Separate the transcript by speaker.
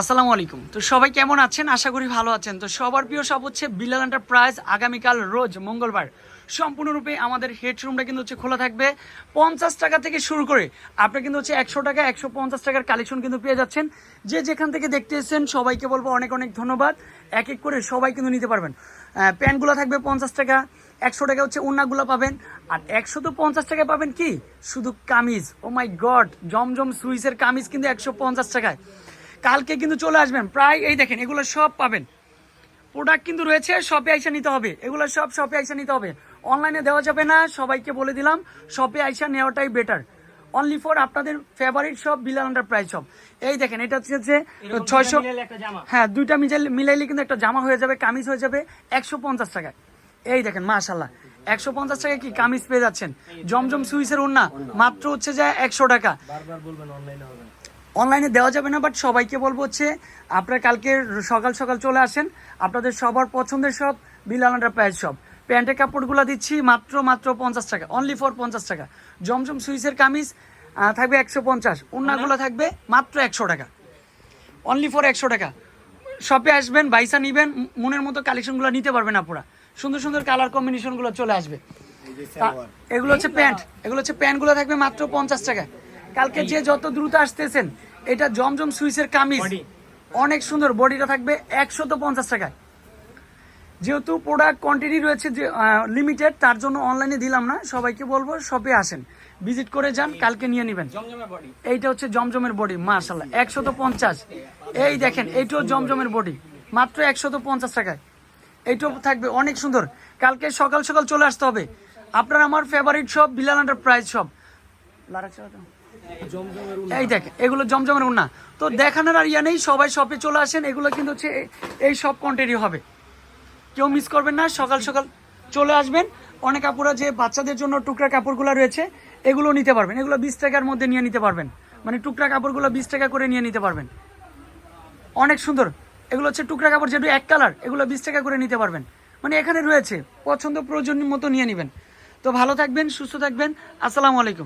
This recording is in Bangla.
Speaker 1: আসসালামু আলাইকুম। তো সবাই কেমন আছেন? আশা করি ভালো আছেন। তো সবার প্রিয় সব হচ্ছে বিলাল এন্টারপ্রাইজ আগামীকাল রোজ মঙ্গলবার। সম্পূর্ণরূপে আমাদের হেডরুমটা কিন্তু হচ্ছে খোলা থাকবে। পঞ্চাশ টাকা থেকে শুরু করে আপনি কিন্তু হচ্ছে একশো টাকা, একশো পঞ্চাশ টাকার কালেকশন কিন্তু পেয়ে যাচ্ছেন। যে যেখান থেকে দেখতে এসেছেন, সবাইকে বলব অনেক অনেক ধন্যবাদ। এক এক করে সবাই কিন্তু নিতে পারবেন। প্যান্টগুলো থাকবে পঞ্চাশ টাকা, একশো টাকা হচ্ছে উন্নাগুলো পাবেন। আর একশো তো পঞ্চাশ টাকায় পাবেন কি? শুধু কামিজ। ও মাই গড জমজম সুইসের কামিজ কিন্তু একশো পঞ্চাশ টাকায়। কালকে কিন্তু চলে আসবেন। প্রায় এই দেখেন এগুলো সব পাবেন। প্রোডাক্ট কিন্তু রয়েছে শপে আইসা নিতে হবে। এগুলো সব শপে আইসা নিতে হবে। অনলাইনে দেওয়া যাবে না সবাইকে বলে দিলাম শপে আইসা নেওয়াটাই বেটার অনলি ফর আপনাদের favourite shop Bilal under price shop এই দেখেন এটা হচ্ছে যে ছয়শো হ্যাঁ দুইটা মিজাইলে মিলাইলে কিন্তু একটা জামা হয়ে যাবে কামিজ হয়ে যাবে একশো পঞ্চাশ টাকায়। এই দেখেন মাশাল্লাহ একশো পঞ্চাশ টাকা কি কামিজ পেয়ে যাচ্ছেন? জমজম সুইসের ওন্না মাত্র হচ্ছে যে একশো টাকা।
Speaker 2: অনলাইনে
Speaker 1: দেওয়া যাবে না বাট সবাইকে বলব হচ্ছে আপনার কালকে সকাল সকাল চলে আসেন। আপনাদের সবার পছন্দের সব আন্ডার প্রাইস সব। প্যান্টের কাপড়গুলো দিচ্ছি মাত্র মাত্র পঞ্চাশ টাকা অনলি ফর পঞ্চাশ টাকা। জমজম সুইসের কামিজ থাকবে একশো পঞ্চাশ উন্নাগুলো থাকবে মাত্র একশো টাকা। অনলি ফর একশো টাকা। শপে আসবেন বাইসা নিবেন মনের মতো কালেকশনগুলো নিতে পারবেন আপনারা। সুন্দর সুন্দর কালার কম্বিনেশনগুলো চলে আসবে। এগুলো হচ্ছে প্যান্ট। এগুলো হচ্ছে প্যান্টগুলো থাকবে মাত্র পঞ্চাশ টাকা। কালকে যে যত দ্রুত আসতেছেন এটা জমজম সুইসের কামিজ। অনেক সুন্দর বডিটা থাকবে একশো তো পঞ্চাশ টাকায়। যেহেতু প্রোডাক্ট কোয়ান্টিটি রয়েছে যে লিমিটেড তার জন্য অনলাইনে দিলাম না সবাইকে বলব শপে আসেন। ভিজিট করে যান কালকে নিয়ে নেবেন। এইটা হচ্ছে জমজমের বডি মার্শাল্লাহ একশো তো পঞ্চাশ। এই দেখেন এইটাও জমজমের বডি মাত্র একশো তো পঞ্চাশ টাকায়। এইটাও থাকবে অনেক সুন্দর। কালকে সকাল সকাল চলে আসতে হবে। আপনার আমার favourite shop Bilal under price shop এই দেখ এগুলো জমজমের উন্না। তো দেখানোর আর ইয়া নেই, সবাই শপে চলে আসেন, এগুলো কিন্তু হচ্ছে এই সব কোয়ান্টিটি হবে। কেউ মিস করবেন না, সকাল সকাল চলে আসবেন। অনেক কাপড়া যে বাচ্চাদের জন্য টুকরা কাপড়গুলো রয়েছে, এগুলো নিতে পারবেন। এগুলো বিশ টাকার মধ্যে নিয়ে নিতে পারবেন। মানে টুকরা কাপড়গুলো বিশ টাকা করে নিয়ে নিতে পারবেন। অনেক সুন্দর। এগুলো হচ্ছে টুকরা কাপড় যেহেতু এক কালার এগুলো বিশ টাকা করে নিতে পারবেন। মানে এখানে রয়েছে, পছন্দ প্রয়োজন মতো নিয়ে নেবেন। তো ভালো থাকবেন, সুস্থ থাকবেন। আসসালামু আলাইকুম।